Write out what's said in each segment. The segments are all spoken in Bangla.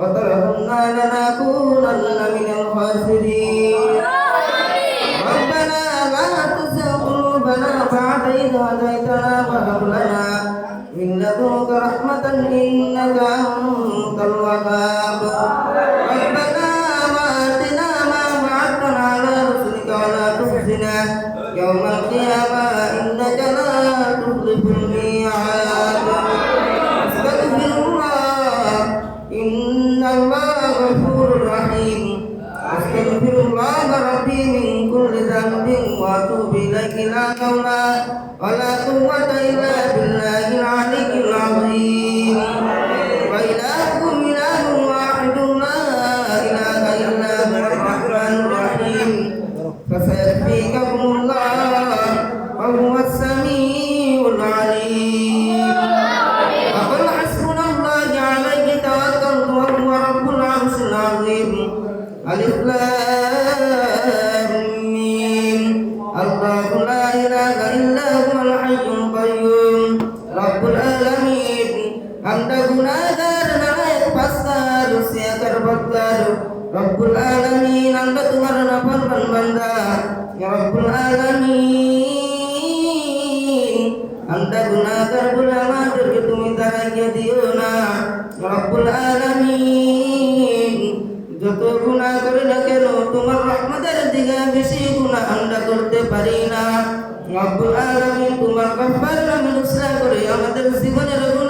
وترحمنا لنكونن من الخاسرين ربنا لا تزغ قلوبنا بعد إذ هديتنا وهب لنا من لدنك رحمة إنك أنت الوهاب ربنا وآتنا ما وعدتنا على رسلك ولا تخزنا يوم القيامة إنك لا تخلف الميعاد لا حول ولا قوة إلا بالله العلي العظيم وإلهكم إله واحد لا إله إلا هو الرحمن الرحيم فسيكفيكم الله وهو السميع العليم وقل حسبنا الله عليه توكلت وهو رب العرش العظيم الإخلاص anda gunakan naik pasar usia terbakar Rabbul Alamin anda Tuhan nafan banda Ya Rabbul Alamin anda gunakan ulama dari minta lagi diuna Rabbul Alamin যত গুণা করে না কেন তোমার রহমতের দিকে বেশি গুণা আমরা করতে পারি না রব্বুল আলামিন তোমার গফফার নামে নুসরা করে আমাদের জীবনের গুনাহ শুনিয়া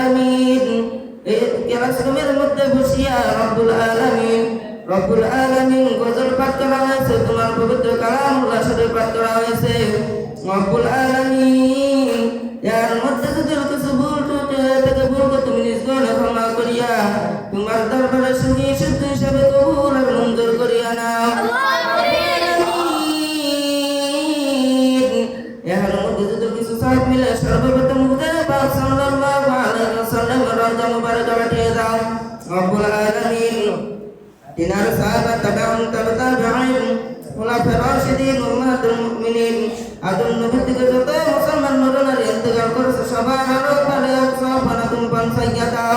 আলামিন। মধ্যে বসিয়া রব্বুল আলামিন রব্বুল আলামিন গজল পাঠ করা হয়েছে, তোমার পবিত্র কালামুল্লাহ শরীফ পাঠ করা হয়েছে। রব্বুল আলামিন, এর মধ্যে যদি কিছু ভুল হয়ে থাকে ভুলকে তুমি নিজ ক্ষমা করিয়া, তোমার দরবারে সঙ্গী, শুদ্ধ হিসাবে কবুল আর মঞ্জুর করিয়া নাও। মুবারক পাঠিয়ে দাও রব্বুল আলামিন তিনার সাহাবা তাবাউন তাবাতাবিঈন খুলাফা রাশিদিন উম্মাতুল মুমিনিন আদম নবী থেকে যত মুসলমান নরনারী ইন্তেকাল করেছে সবার আরও ভালো সফানা তুমি পৌঁছাইয়া দাও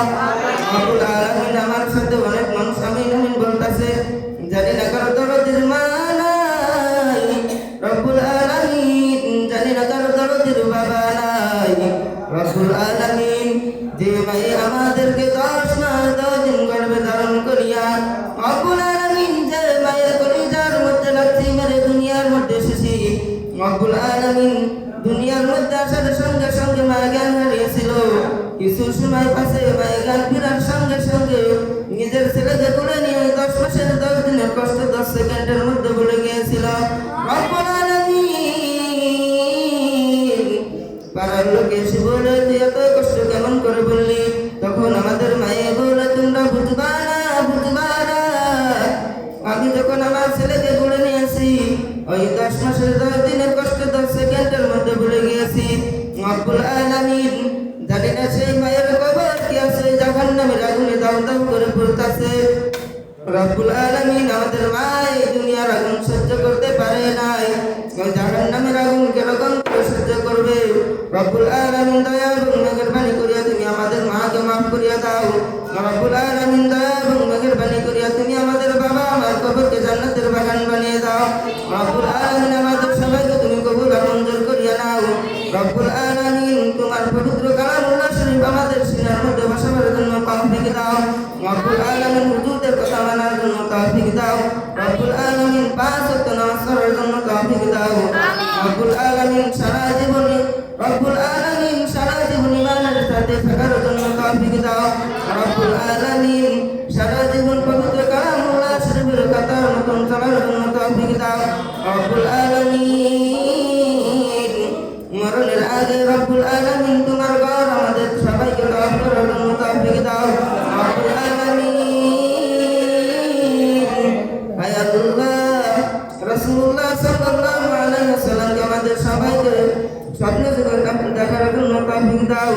দুনিয়ার মধ্যে আসার সঙ্গে সঙ্গে মায়ের জ্ঞান হারিয়েছিল কিছু সময় পাশে মায়ের জ্ঞান ফেরার সঙ্গে সঙ্গে নিজের ছেলেকে তুলে নিয়ে দশ মাসের দশ দিনের কষ্ট দশ সেকেন্ডের মধ্যে বলে গিয়েছিল পাড়ার লোকে এসে বলে তুই এত কষ্ট কেমন করে বললি তখন আমাদের মায়ে বলে তোমরা বুঝবা না বুঝবা না আমি যখন আমার ছেলেকে দাও করে পড়তাছে। রব্বুল আলামিন আমাদের মা দুনিয়ার আগুন সহ্য করতে পারে নাই। জাহান নামের আগুন কীরকম করে সহ্য করবে? রব্বুল আলামিন দয়া এবং মেঘেরবাণী করিয়া তুমি আমাদের মাকে মাফ করিয়া দাও। রব্বুল আলামিন দয়া এবং মেহেরবানি করিয়া তুমি আমাদের রব্বুল আলামিন সারা জীবন ইমানের সাথে থাকার জন্য তৌফিক দাও। রব্বুল আলামিন সারা জীবন পবিত্র কালামুল্লাহ শরীফের কথার মতন চলার জন্য তৌফিক দাও। রব্বুল আলামিন মরণের আগে রব্বুল আলামিন দাও।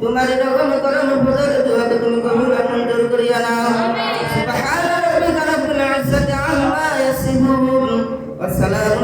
তোমার রকম করণ ভোজর দোয়াকে তুমি কবুল মঞ্জুর করিয়া নাও। সুবহান রাব্বিকা রাব্বিল ইজ্জাতি আম্মা ইয়াসিফুন ওয়া সালামুন